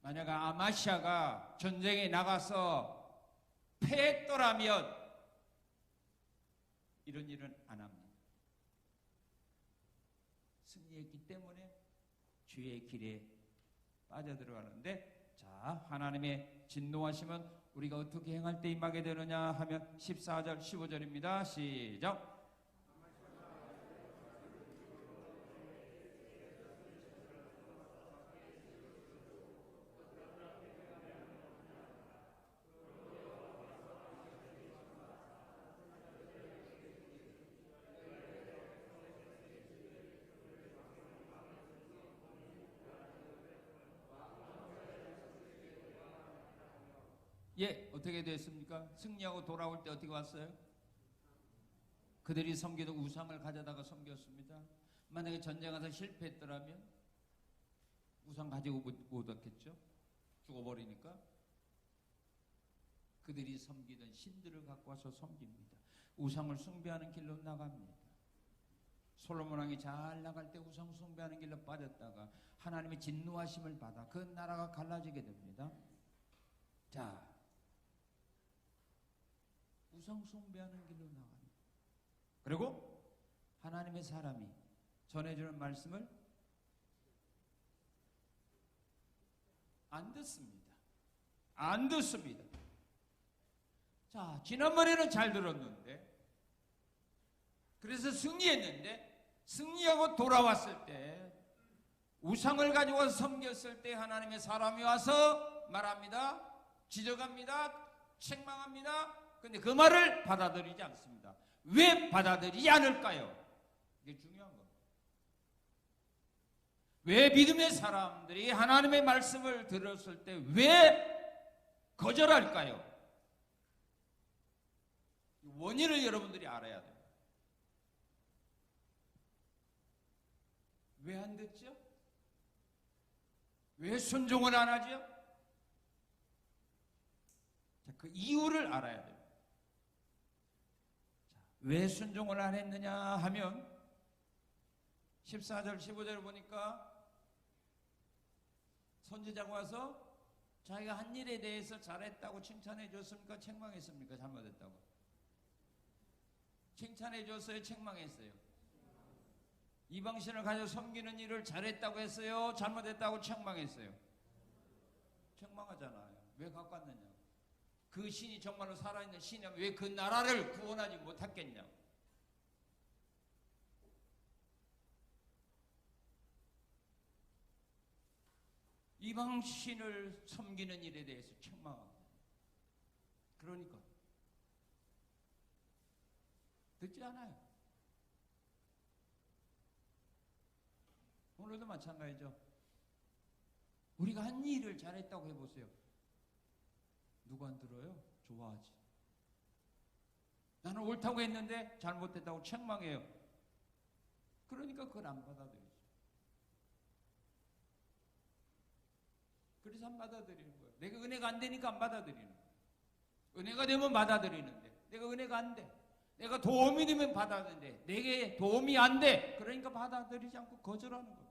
만약 아마시아가 전쟁에 나가서 패했더라면 이런 일은 안 합니다. 승리했기 때문에 주의 길에 빠져들어가는데 자 하나님의 진노하시면 우리가 어떻게 행할 때 임하게 되느냐 하면 14절 15절입니다. 시작 예, 어떻게 됐습니까? 승리하고 돌아올 때 어떻게 왔어요? 그들이 섬기던 우상을 가져다가 섬겼습니다. 만약에 전쟁에서 실패했더라면 우상 가지고 못, 못 왔겠죠? 죽어버리니까. 그들이 섬기던 신들을 갖고 와서 섬깁니다. 우상을 숭배하는 길로 나갑니다. 솔로몬 왕이 잘 나갈 때 우상 숭배하는 길로 빠졌다가 하나님의 진노하심을 받아 그 나라가 갈라지게 됩니다. 자, 우상 숭배하는 길로 나갑니다. 그리고 하나님의 사람이 전해주는 말씀을 안 듣습니다. 안 듣습니다. 자, 지난번에는 잘 들었는데, 그래서 승리했는데, 승리하고 돌아왔을 때, 우상을 가지고 섬겼을 때 하나님의 사람이 와서 말합니다. 지적합니다. 책망합니다. 근데 그 말을 받아들이지 않습니다. 왜 받아들이지 않을까요? 이게 중요한 겁니다. 왜 믿음의 사람들이 하나님의 말씀을 들었을 때 왜 거절할까요? 원인을 여러분들이 알아야 돼요. 왜안 듣죠? 왜 순종을 안 하죠? 자, 그 이유를 알아야 돼요. 자, 왜 순종을 안 했느냐 하면 14절 15절 보니까 선지자가 와서 자기가 한 일에 대해서 잘했다고 칭찬해 줬습니까? 책망했습니까? 잘못했다고. 칭찬해 줬어요? 책망했어요? 이방신을 가지고 섬기는 일을 잘했다고 했어요? 잘못했다고 책망했어요? 책망하잖아요. 왜 갖고 왔느냐? 그 신이 정말로 살아있는 신이면 왜 그 나라를 구원하지 못했겠냐? 이방 신을 섬기는 일에 대해서 책망하고 그러니까 듣지 않아요. 오늘도 마찬가지죠. 우리가 한 일을 잘했다고 해보세요. 누구 안 들어요? 좋아하지. 나는 옳다고 했는데 잘못했다고 책망해요. 그러니까 그걸 안 받아들이죠. 그래서 안 받아들이는 거예요. 내가 은혜가 안 되니까 안 받아들이는 거예요. 은혜가 되면 받아들이는데 내가 은혜가 안 돼. 내가 도움이 되면 받아들이는데 내게 도움이 안 돼. 그러니까 받아들이지 않고 거절하는 거예요.